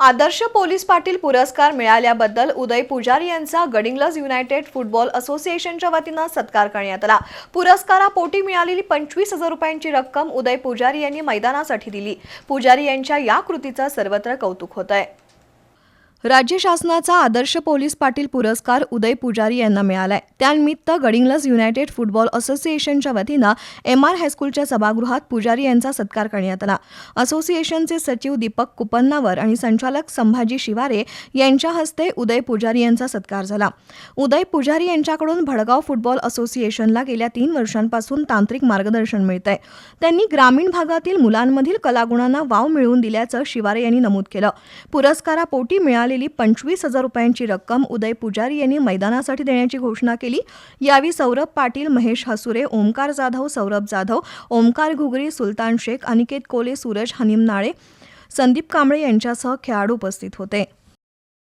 आदर्श police Patil पुरस्कार मिळाल्याबद्दल उदय पुजारी यांचा गडिंग्लज युनायटेड फुटबॉल असोसिएशनच्या वतीनं सत्कार करण्यात आला. पुरस्कारापोटी मिळालेली पंचवीस हजार रुपयांची रक्कम उदय पुजारी यांनी मैदानासाठी दिली. पुजारी यांच्या या कृतीचं सर्वत्र कौतुक होत आहे राज्य शासनाचा आदर्श पोलीस पाटील पुरस्कार उदय पुजारी यांना मिळालाय. त्यानिमित्त गडिंग्लज युनायटेड फुटबॉल असोसिएशनच्या वतीनं एम आर हायस्कूलच्या सभागृहात पुजारी यांचा सत्कार करण्यात आला. असोसिएशनचे सचिव दीपक कुपन्नावर आणि संचालक संभाजी शिवारे यांच्या हस्ते उदय पुजारी यांचा सत्कार झाला. उदय पुजारी यांच्याकडून भडगाव फुटबॉल असोसिएशनला गेल्या तीन वर्षांपासून तांत्रिक मार्गदर्शन मिळत आहे त्यांनी ग्रामीण भागातील मुलांमधील कलागुणांना वाव मिळवून दिल्याचं शिवारे यांनी नमूद केलं. पुरस्कारापोटी मिळालेली पंचवीस हजार रुपयांची रक्कम उदय पुजारी यांनी मैदानासाठी देण्याची घोषणा केली. यावेळी सौरभ पाटील महेश हसुरे ओमकार जाधव सौरभ जाधव ओमकार घुगरी सुलतान शेख अनिकेत कोले सूरज हनीम नाळे संदीप कांबळे यांच्यासह खेळाडू उपस्थित होते.